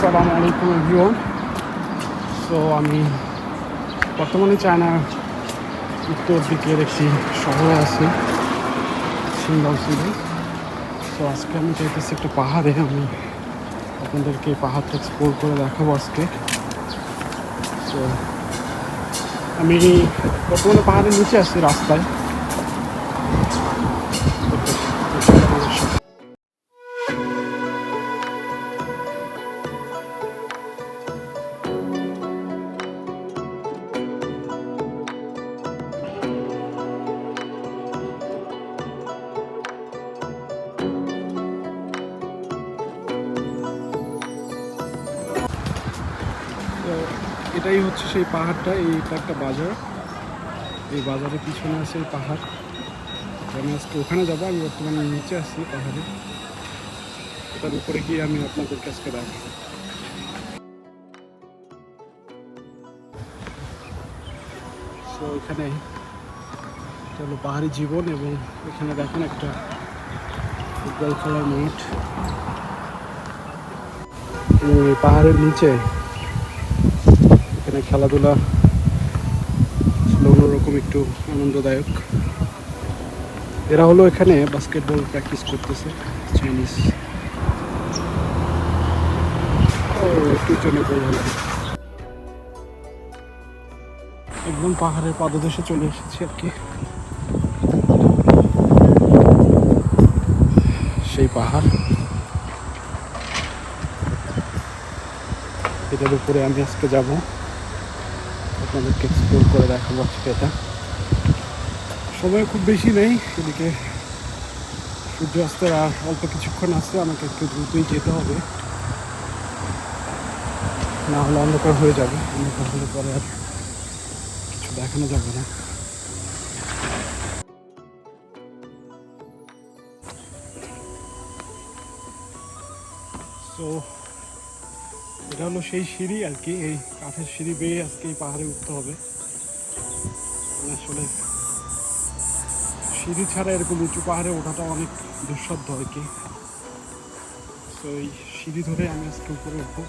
আসসালামু আলাইকুম everyone so আমি বর্তমানে চায়নার উত্তর দিকের একটি শহরে আছি সিংগাও সিটি তো আজকে আমি চাইতেছি একটা পাহাড়ে, আমি আপনাদেরকে পাহাড়টা এক্সপ্লোর করে দেখাবো আজকে। তো আমি বর্তমানে পাহাড়ের নিচে আছি রাস্তায়। এটাই হচ্ছে সেই পাহাড়টা এইটা একটা বাজার। এই বাজারের পিছনে আছে এই পাহাড়। আমি আজকে ওখানে যাব, আমি বর্তমানে নিচে আসছি পাহাড়ে। তার উপরে গিয়ে আমি আপনাদের কাছকে দেখাবো। তো এখানে হলো পাহাড়ি জীবন এবং এখানে দেখেন একটা ফুটবল খেলার মাঠ। পাহাড়ের নিচে খেলাধুলা অন্যরকম একটু আনন্দদায়ক। এরা হলো এখানে বাস্কেটবল প্র্যাকটিস করতেছে চাইনিজ একদম পাহাড়ের পাদদেশে চলে এসেছি আর কি। সেই পাহাড়। এটার উপরে আমি আজকে যাব। আপনাদেরকে এক্সপ্লোর করে দেখাবো আজকে এটা। সময় খুব বেশি নেই, এদিকে সূর্য অস্তের আর অল্প কিছুক্ষণ আছে, আমাকে একটু দ্রুতই যেতে হবে। না হলে অন্ধকার হয়ে যাবে, অন্ধকার হলে পরে আর কিছু দেখানো যাবে না। সো এটা হলো সেই সিঁড়ি আর কি, এই কাঠের সিঁড়ি বেয়ে আজকে এই পাহাড়ে উঠতে হবে। মানে আসলে সিঁড়ি ছাড়া এরকম উঁচু পাহাড়ে ওঠাটা অনেক দুঃসাধ্য আর কি। তো এই সিঁড়ি ধরে আমি আজকে উপরে উঠবো।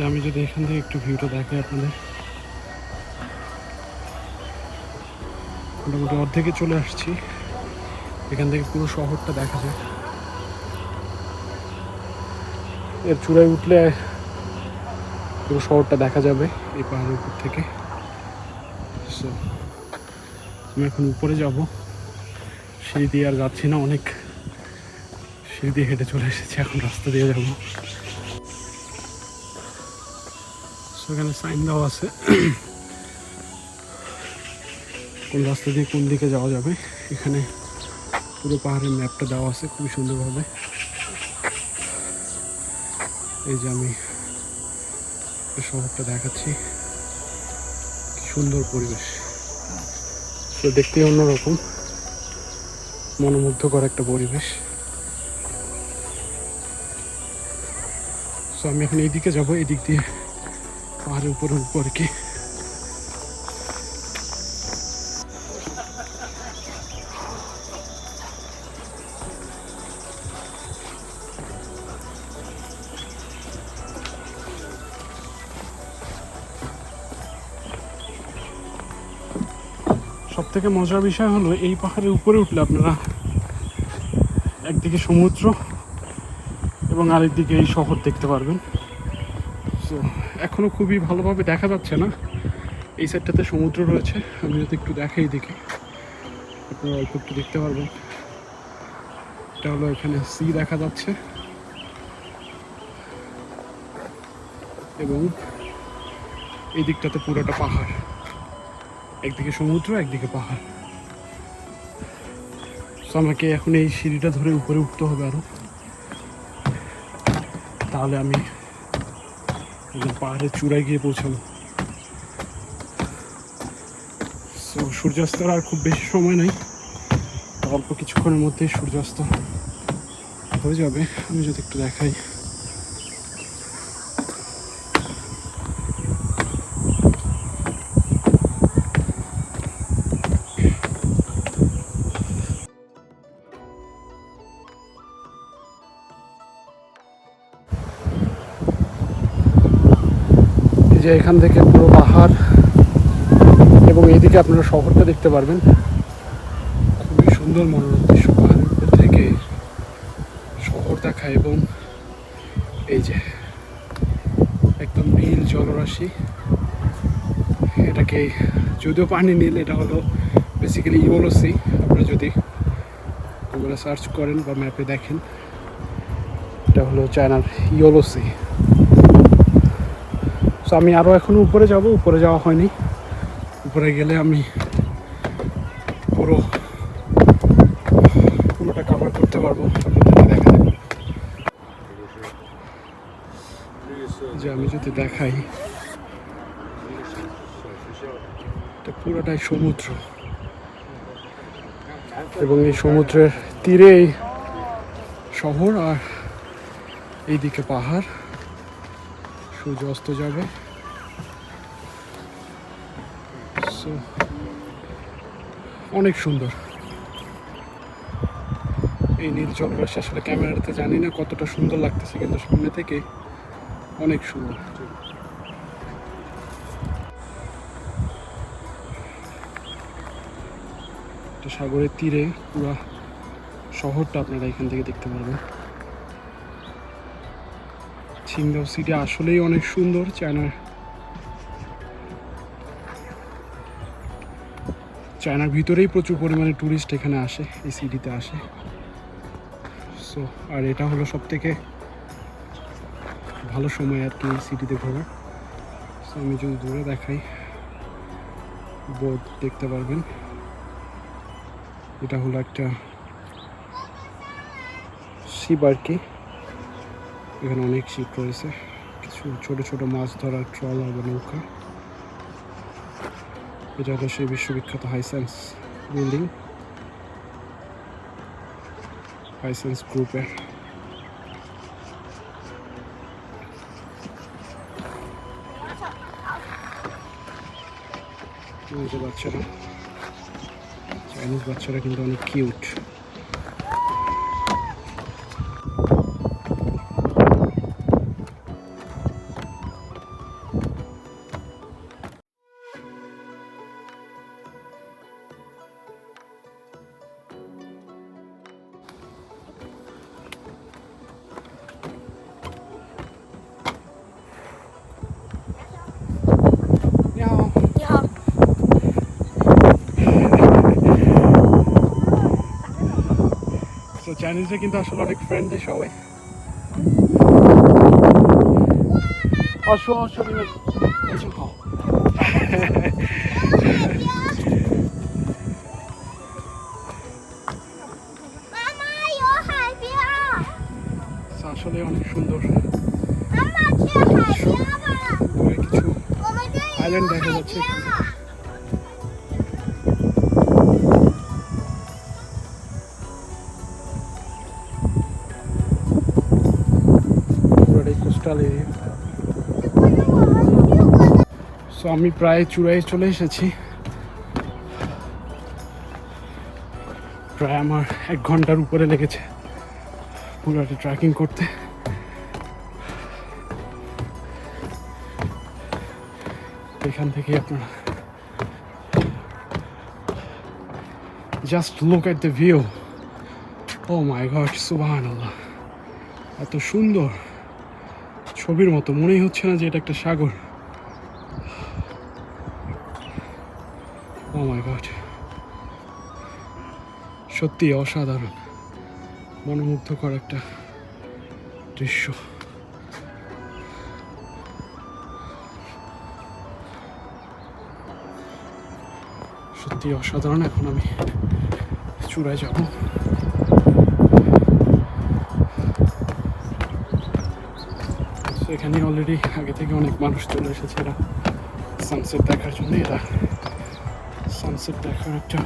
যে আমি যদি এখান থেকে একটু ভিউটা দেখাই আপনাদের। মোটামুটি অর্ধেকে চলে আসছি। এখান থেকে পুরো শহরটা দেখা যায়। এর চূড়ায় উঠলে পুরো শহরটা দেখা যাবে এই পাহাড়ের উপর থেকে। আমি এখন উপরে যাব। সিঁড়ি দিয়ে আর যাচ্ছি না অনেক। সিঁড়ি দিয়ে হেঁটে চলে এসেছি, এখন রাস্তা দিয়ে যাব। সেখানে সাইন দেওয়া আছে কোন রাস্তা দিয়ে কোন দিকে যাওয়া যাবে? এখানে পুরো পাহাড়ের ম্যাপটা দেওয়া আছে, খুবই সুন্দরভাবে। এই যে আমি শহরটা দেখাচ্ছি। সুন্দর পরিবেশ। তো দেখতে অন্যরকম। মনোমুগ্ধকর একটা পরিবেশ। সো আমি এখন এইদিকে যাব এদিক দিয়ে পাহাড়ের উপরে উপর কি? সব থেকে মজার বিষয় হলো, এই পাহাড়ের উপরে উঠলে আপনারা একদিকে সমুদ্র এবং আরেকদিকে এই শহর দেখতে পারবেন। তো এখনও খুবই ভালোভাবে দেখা যাচ্ছে না। এই সাইডটাতে সমুদ্র রয়েছে। আমি যদি একটু দেখাই দেখি আপনারা অল্প একটু দেখতে পারবেন। এটা হলো এখানে সি দেখা যাচ্ছে। এবং এই দিকটাতে পুরোটা পাহাড়। একদিকে সমুদ্র, একদিকে পাহাড়। তো আমাকে এখন এই সিঁড়িটা ধরে উপরে উঠতে হবে আরও। তাহলে আমি একদম পাহাড়ের চূড়ায় গিয়ে পৌঁছালো। সো সূর্যাস্তর আর খুব বেশি সময় নেই। অল্প কিছুক্ষণের মধ্যেই সূর্যাস্ত হয়ে যাবে। আমি যদি একটু দেখাই। যে এখান থেকে পুরো পাহাড় এবং এইদিকে আপনারা শহরটা দেখতে পারবেন। খুবই সুন্দর মনোরম দৃশ্য। পাহাড়ের থেকে শহর দেখা এবং এই যে একদম নীল জলরাশি। এটাকে যদিও পানি নীল, এটা হলো বেসিক্যালি ইওলোসি আপনারা যদি গুগলে সার্চ করেন বা ম্যাপে দেখেন, এটা হলো চায়নার ইওলোসি সো আমি আরও এখনও উপরে যাব, উপরে যাওয়া হয়নি। উপরে গেলে আমি পুরো, পুরোটা কভার করতে পারব। যে আমি যদি দেখাই পুরোটাই সমুদ্র। এবং এই সমুদ্রের তীরেই শহর আর এইদিকে পাহাড়। সূর্য অস্ত যাবে। So, অনেক সুন্দর। এই নীল জলরাশি আসলে ক্যামেরাতে জানি না কতটা সুন্দর লাগতেছে কিন্তু সামনে থেকে অনেক সুন্দর। সাগরের তীরে পুরা শহরটা আপনারা এখান থেকে দেখতে পারবেন। ছিংদাও সিটি আসলেই অনেক সুন্দর চায়নার চায়নার ভিতরেই প্রচুর পরিমাণে ট্যুরিস্ট এখানে আসে, এই সিটিতে আসে। সো আর এটা হলো সব থেকে ভালো সময় আর কি এই সিটিতে ঘোরার। সো আমি যদি দূরে দেখাই, বোর্ড দেখতে পারবেন। এটা হলো একটা শিপ আর কি এখানে অনেক শিপ রয়েছে। কিছু ছোট ছোট মাছ ধরার ট্রলার বা নৌকা। এটা হলো সেই বিশ্ববিখ্যাত হাইসেন্স বিল্ডিং হাইসেন্স গ্রুপের বাচ্চারা চাইনিজ বাচ্চারা কিন্তু অনেক কিউট চাইনিজরা কিন্তু আসলে অনেক ফ্রেন্ডলি সবাই। অসো অসো আসলে অনেক সুন্দর। কিছু আইল্যান্ড দেখা যাচ্ছে। সো আমি প্রায় চূড়ায় চলে এসেছি। প্রায় আমার এক ঘণ্টার উপরে লেগেছে পুরোটা ট্রেকিং করতে। এখান থেকে আপনারা just look at the view oh my God সুবাহান আল্লাহ এত সুন্দর ছবির মতো, মনেই হচ্ছে না যে এটা একটা সাগর। সত্যি অসাধারণ, মনোমুগ্ধকর একটা দৃশ্য। সত্যি অসাধারণ, এখন আমি চূড়ায় যাব। এখানে অলরেডি আগে থেকে অনেক মানুষ চলে এসেছে, এরা সানসেট দেখার জন্য। এরা সানসেট দেখার একটা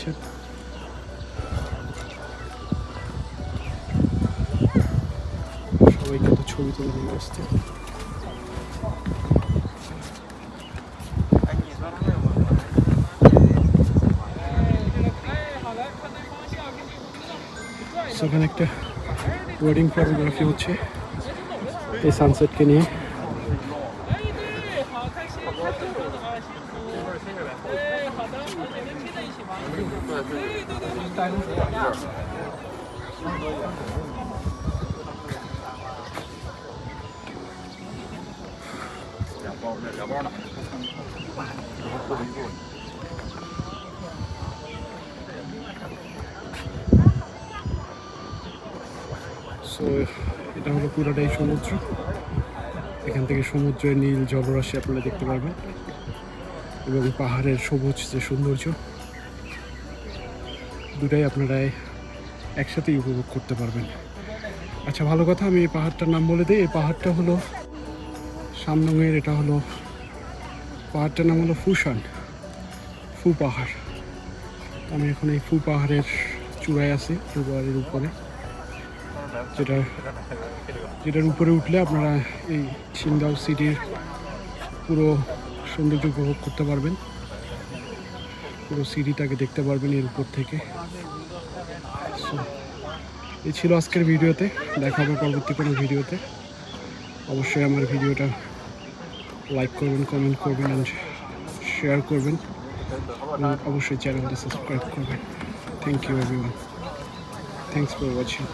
পাচ্ছেন সবাই কিন্তু ছবি তুলে নিয়ে আসছে সেখানে একটা ওয়েডিং ফটোগ্রাফি হচ্ছে এই সানসেটকে নিয়ে। সো এটা হলো পুরোটাই সমুদ্র। এখান থেকে সমুদ্রের নীল জলরাশি আপনারা দেখতে পারবেন। এবং পাহাড়ের সবুজ যে সৌন্দর্য দুটাই আপনারা একসাথেই উপভোগ করতে পারবেন। আচ্ছা ভালো কথা, আমি এই পাহাড়টার নাম বলে দিই। এই পাহাড়টা হলো সামনঙের, এটা হলো পাহাড়টার নাম হলো ফুসান ফু পাহাড়। আমি এখন এই ফু পাহাড়ের চূড়ায় আছি, ফু পাহাড়ের উপরে। যেটা, যেটার উপরে উঠলে আপনারা এই সিংগাও সিটির পুরো সৌন্দর্য উপভোগ করতে পারবেন। পুরো সিটিটাকে দেখতে পারবেন এর উপর থেকে। এই ছিল আজকের ভিডিওতে। দেখা হবে পরবর্তী কোনো ভিডিওতে। অবশ্যই আমার ভিডিওটা লাইক করবেন কমেন্ট করবেন অ্যান্ড শেয়ার করবেন। অবশ্যই চ্যানেলটা সাবস্ক্রাইব করবেন। Thank you everyone thanks for watching